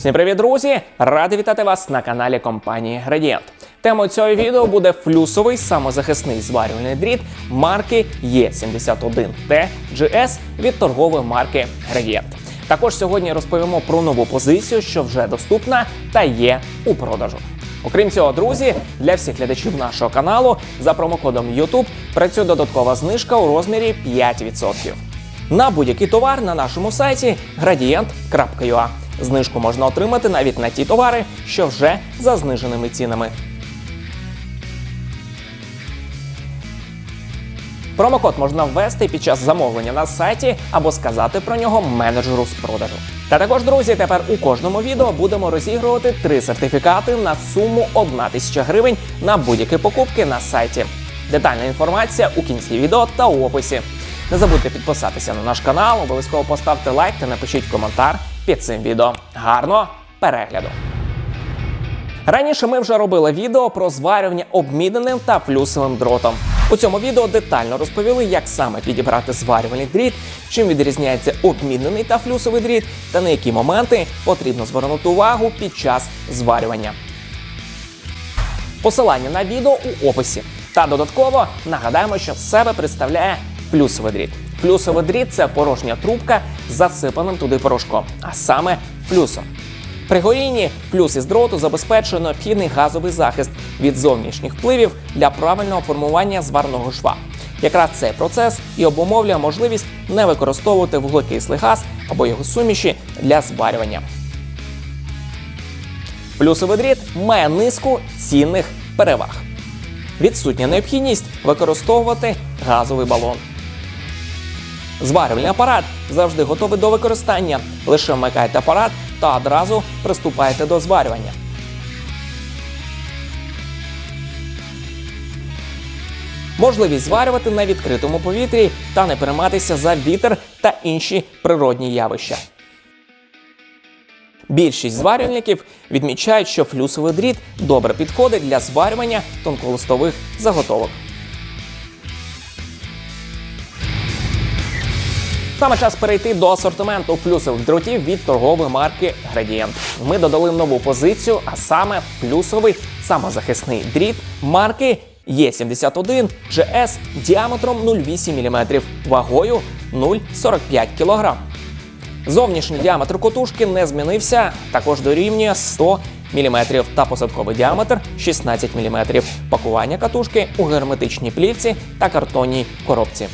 Всім привіт, друзі! Радий вітати вас на каналі компанії Gradient. Темою цього відео буде флюсовий самозахисний зварювальний дріт марки E71T GS від торгової марки Gradient. Також сьогодні розповімо про нову позицію, що вже доступна та є у продажу. Окрім цього, друзі, для всіх глядачів нашого каналу за промокодом YouTube працює додаткова знижка у розмірі 5% на будь-який товар на нашому сайті gradient.ua. Знижку можна отримати навіть на ті товари, що вже за зниженими цінами. Промокод можна ввести під час замовлення на сайті або сказати про нього менеджеру з продажу. Та також, друзі, тепер у кожному відео будемо розігрувати три сертифікати на суму 1 тисяча гривень на будь-які покупки на сайті. Детальна інформація у кінці відео та у описі. Не забудьте підписатися на наш канал, обов'язково поставте лайк та напишіть коментар під цим відео. Гарного перегляду! Раніше ми вже робили відео про зварювання обміненим та флюсовим дротом. У цьому відео детально розповіли, як саме підібрати зварювальний дріт, чим відрізняється обмінений та флюсовий дріт, та на які моменти потрібно звернути увагу під час зварювання. Посилання на відео у описі. Та додатково нагадаємо, що з себе представляє флюсовий дріт. Флюсовий дріт це порожня трубка з засипаним туди порошком, а саме флюсом. При горінні флюс із дроту забезпечує необхідний газовий захист від зовнішніх впливів для правильного формування зварного шва. Якраз цей процес і обумовлює можливість не використовувати вуглекислий газ або його суміші для зварювання. Флюсовий дріт має низку цінних переваг. Відсутня необхідність використовувати газовий балон. Зварювальний апарат завжди готовий до використання. Лише вмикайте апарат та одразу приступайте до зварювання. Можливість зварювати на відкритому повітрі та не перейматися за вітер та інші природні явища. Більшість зварювальників відмічають, що флюсовий дріт добре підходить для зварювання тонколистових заготовок. Саме час перейти до асортименту плюсових дротів від торгової марки Gradient. Ми додали нову позицію, а саме плюсовий самозахисний дріт марки Е71 GS діаметром 0,8 мм, вагою 0,45 кг. Зовнішній діаметр котушки не змінився, також дорівнює 100 мм та посадковий діаметр 16 мм. Пакування катушки у герметичній плівці та картонній коробці.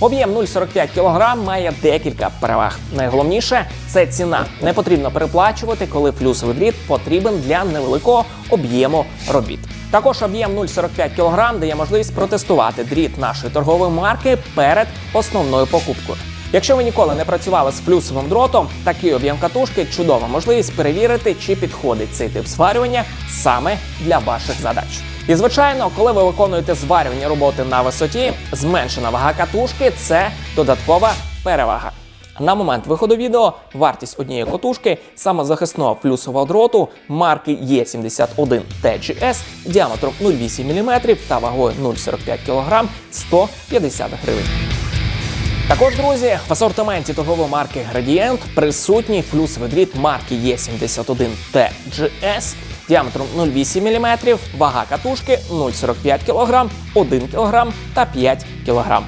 Об'єм 0,45 кг має декілька переваг. Найголовніше це ціна. Не потрібно переплачувати, коли флюсовий дріт потрібен для невеликого об'єму робіт. Також об'єм 0,45 кг дає можливість протестувати дріт нашої торгової марки перед основною покупкою. Якщо ви ніколи не працювали з флюсовим дротом, такий об'єм катушки чудова можливість перевірити, чи підходить цей тип зварювання саме для ваших задач. І звичайно, коли ви виконуєте зварювальні роботи на висоті, зменшена вага катушки це додаткова перевага. На момент виходу відео вартість однієї катушки самозахисного флюсового дроту марки E71 TGS діаметром 0,8 мм та вагою 0,45 кг 150 гривень. Також, друзі, в асортименті торгової марки Gradient присутній флюсовий дріт марки E71 TGS діаметром 0,8 мм, вага катушки 0,45 кг, 1 кг та 5 кг.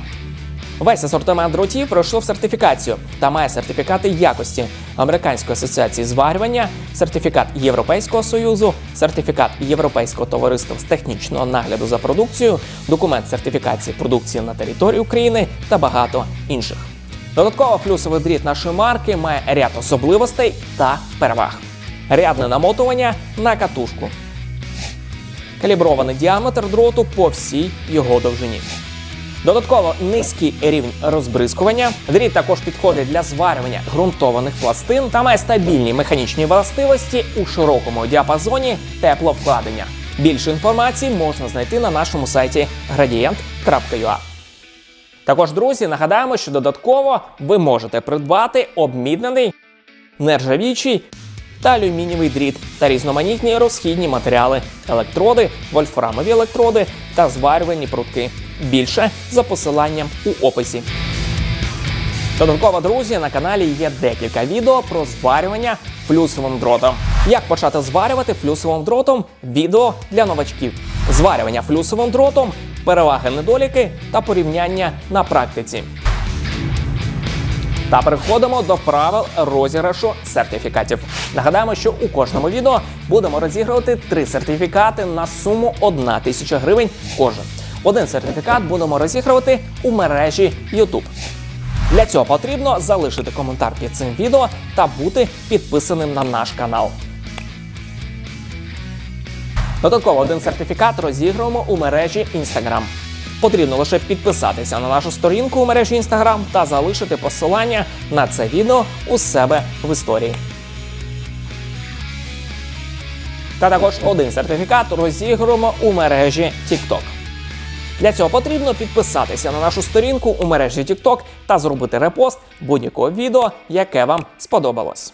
Весь асортимент дротів пройшов сертифікацію та має сертифікати якості Американської асоціації зварювання, сертифікат Європейського союзу, сертифікат Європейського товариства з технічного нагляду за продукцією, документ сертифікації продукції на території України та багато інших. Додатково флюсовий дріт нашої марки має ряд особливостей та переваг. Рядне намотування на катушку. Калібрований діаметр дроту по всій його довжині. Додатково низький рівень розбризкування. Дріт також підходить для зварювання ґрунтованих пластин та має стабільні механічні властивості у широкому діапазоні тепловкладення. Більше інформації можна знайти на нашому сайті gradient.ua. Також, друзі, нагадаємо, що додатково ви можете придбати обміднений нержавічий та алюмінієвий дріт та різноманітні розхідні матеріали, електроди, вольфрамові електроди та зварювальні прутки. Більше за посиланням у описі. Додатково, друзі, на каналі є декілька відео про зварювання плюсовим дротом. Як почати зварювати плюсовим дротом відео для новачків. Зварювання плюсовим дротом, переваги, недоліки та порівняння на практиці. Та переходимо до правил розіграшу сертифікатів. Нагадаємо, що у кожному відео будемо розігрувати три сертифікати на суму 1 тисяча гривень кожен. Один сертифікат будемо розігрувати у мережі YouTube. Для цього потрібно залишити коментар під цим відео та бути підписаним на наш канал. Додатково один сертифікат розігруємо у мережі Instagram. Потрібно лише підписатися на нашу сторінку у мережі Instagram та залишити посилання на це відео у себе в історії. Та також один сертифікат розігруємо у мережі TikTok. Для цього потрібно підписатися на нашу сторінку у мережі TikTok та зробити репост будь-якого відео, яке вам сподобалось.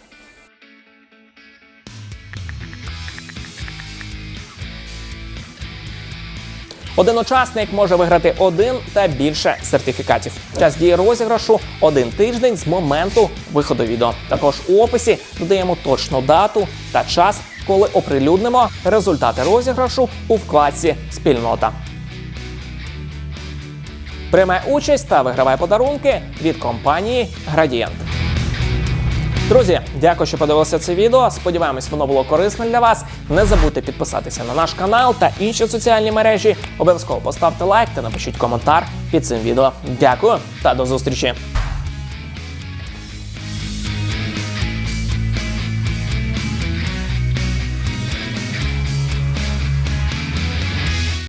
Один учасник може виграти один та більше сертифікатів. Час дії розіграшу один тиждень з моменту виходу відео. Також у описі додаємо точну дату та час, коли оприлюднимо результати розіграшу у вкладці Спільнота. Приймай участь та вигравай подарунки від компанії Градієнт. Друзі, дякую, що подивилися це відео. Сподіваємось, воно було корисне для вас. Не забудьте підписатися на наш канал та інші соціальні мережі. Обов'язково поставте лайк та напишіть коментар під цим відео. Дякую та до зустрічі!